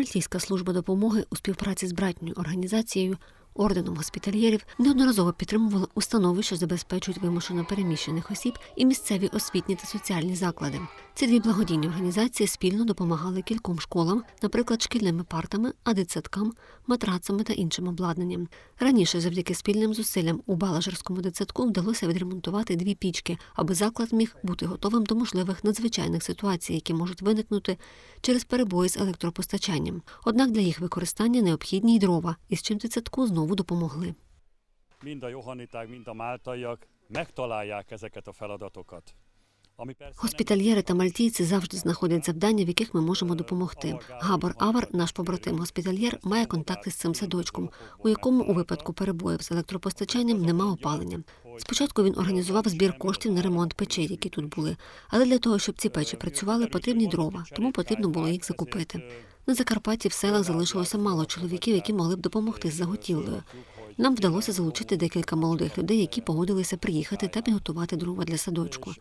Мальтійська служба допомоги у співпраці з братньою організацією орденом госпітальєрів неодноразово підтримувала установи, що забезпечують вимушено переміщених осіб і місцеві освітні та соціальні заклади. Ці дві благодійні організації спільно допомагали кільком школам, наприклад, шкільними партами, а дитсадкам, матрацами та іншим обладнанням. Раніше, завдяки спільним зусиллям у Балажерському дитсадку вдалося відремонтувати дві пічки, аби заклад міг бути готовим до можливих надзвичайних ситуацій, які можуть виникнути через перебої з електропостачанням. Однак для їх використання необхідні й дрова, і з чим дитсадку знову допомогли. mind a johaniták, mind a máltaiak megtalálják ezeket a feladatokat. Госпітальєри та мальтійці завжди знаходять завдання, в яких ми можемо допомогти. Габор Авар, наш побратим госпітальєр, має контакти з цим садочком, у якому у випадку перебоїв з електропостачанням нема опалення. Спочатку він організував збір коштів на ремонт печей, які тут були. Але для того, щоб ці печі працювали, потрібні дрова, тому потрібно було їх закупити. На Закарпатті в селах залишилося мало чоловіків, які могли б допомогти з заготівлею. Нам вдалося залучити декілька молодих людей, які погодилися приїхати та підготувати дрова для садочку.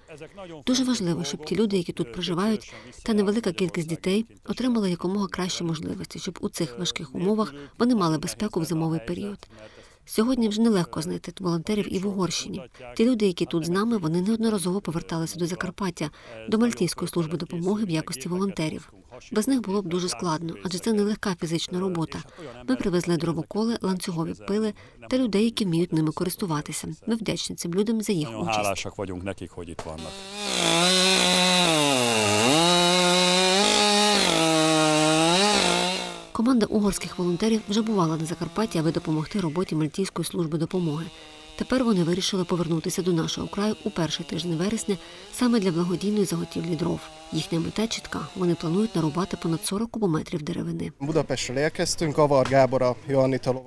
Дуже важливо, щоб ті люди, які тут проживають, та невелика кількість дітей отримали якомога кращі можливості, щоб у цих важких умовах вони мали безпеку в зимовий період. Сьогодні вже нелегко знайти волонтерів і в Угорщині. Ті люди, які тут з нами, вони неодноразово поверталися до Закарпаття, до Мальтійської служби допомоги в якості волонтерів. Без них було б дуже складно, адже це нелегка фізична робота. Ми привезли дровоколи, ланцюгові пили та людей, які вміють ними користуватися. Ми вдячні цим людям за їх участь. Команда угорських волонтерів вже бувала на Закарпатті, аби допомогти роботі Мальтійської служби допомоги. Тепер вони вирішили повернутися до нашого краю у перший тиждень вересня саме для благодійної заготівлі дров. Їхня мета чітка. Вони планують нарубати понад 40 кубометрів деревини.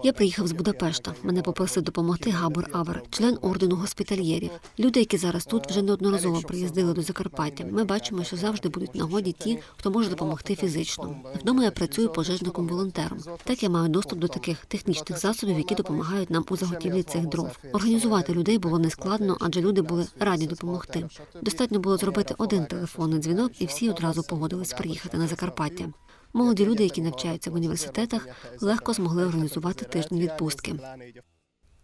Я приїхав з Будапешта. Мене попросив допомогти Габор Авер, член ордену госпітальєрів. Люди, які зараз тут, вже неодноразово приїздили до Закарпаття. Ми бачимо, що завжди будуть нагоді ті, хто може допомогти фізично. Вдома я працюю пожежником-волонтером. Так я маю доступ до таких технічних засобів, які допомагають нам у заготівлі цих дров. Організувати людей було нескладно, адже люди були раді допомогти. Достатньо було зробити один телефонний дзвінок, і всі одразу погодились приїхати на Закарпаття. Молоді люди, які навчаються в університетах, легко змогли організувати тиждень відпустки.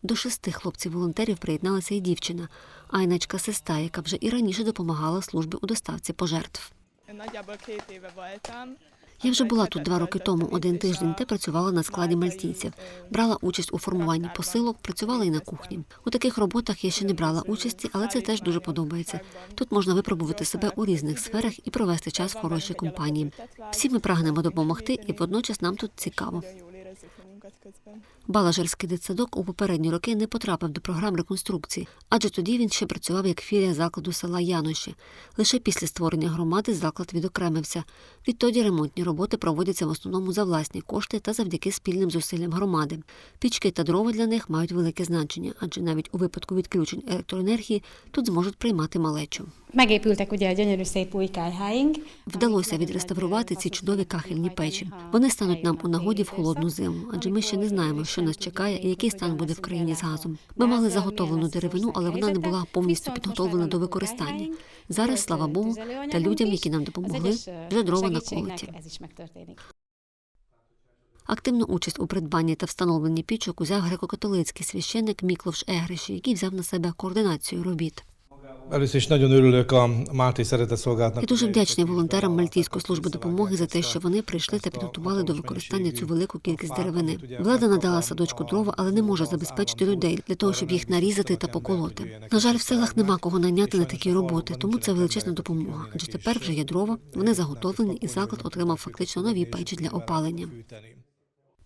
До шести хлопців-волонтерів приєдналася і дівчина, Айначка Сеста, яка вже і раніше допомагала службі у доставці пожертв. Я вже була тут два роки тому, один тиждень, та працювала на складі мальтійців. Брала участь у формуванні посилок, працювала і на кухні. У таких роботах я ще не брала участі, але це теж дуже подобається. Тут можна випробувати себе у різних сферах і провести час в хорошій компанії. Всі ми прагнемо допомогти, і водночас нам тут цікаво. Балажерський дитсадок у попередні роки не потрапив до програм реконструкції, адже тоді він ще працював як філія закладу села Яноші. Лише після створення громади заклад відокремився. Відтоді ремонтні роботи проводяться в основному за власні кошти та завдяки спільним зусиллям громади. Пічки та дрова для них мають велике значення, адже навіть у випадку відключень електроенергії тут зможуть приймати малечу. Megépültek ugye. Вдалося відреставрувати ці чудові кахельні печі. Вони стануть нам у нагоді в холодну зиму, адже ми ще не знаємо, що нас чекає і який стан буде в країні з газом. Ми мали заготовлену деревину, але вона не була повністю підготовлена до використання. Зараз, слава Богу, та людям, які нам допомогли, вже дрова наколоті. Ez is. Активну участь у придбанні та встановленні пічок узяв греко-католицький священник Мікловш Егриші, який взяв на себе координацію робіт. Я дуже вдячний волонтерам Мальтійської служби допомоги за те, що вони прийшли та підготували до використання цю велику кількість деревини. Влада надала садочку дрова, але не може забезпечити людей для того, щоб їх нарізати та поколоти. На жаль, в селах нема кого найняти на такі роботи, тому це величезна допомога. Адже тепер вже є дрова, вони заготовлені, і заклад отримав фактично нові печі для опалення.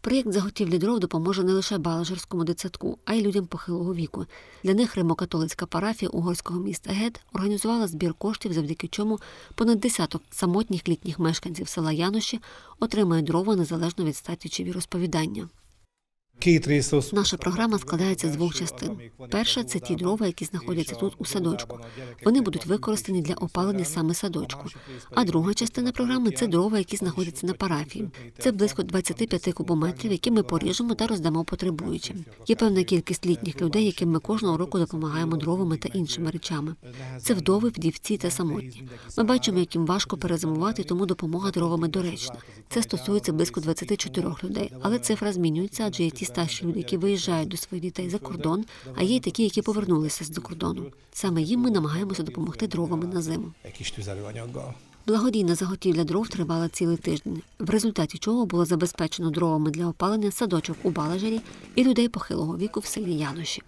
Проєкт заготівлі дров допоможе не лише Балажерському дитсадку, а й людям похилого віку. Для них римокатолицька парафія угорського міста Гет організувала збір коштів, завдяки чому понад десяток самотніх літніх мешканців села Яноші отримають дрова незалежно від статі чи віросповідання. Наша програма складається з двох частин. Перша це ті дрова, які знаходяться тут у садочку. Вони будуть використані для опалення саме садочку. А друга частина програми це дрова, які знаходяться на парафії. Це близько 25 кубометрів, які ми поріжемо та роздамо потребуючим. Є певна кількість літніх людей, яким ми кожного року допомагаємо дровами та іншими речами. Це вдови, вдівці та самотні. Ми бачимо, як їм важко перезимувати, тому допомога дровами доречна. Це стосується близько 24 людей, але цифра змінюється, адже є ті старші люди, які виїжджають до своїх дітей за кордон, а є й такі, які повернулися з-за кордону. Саме їм ми намагаємося допомогти дровами на зиму. Благодійна заготівля дров тривала цілий тиждень, в результаті чого було забезпечено дровами для опалення садочок у Балажері і людей похилого віку в селі Яноші.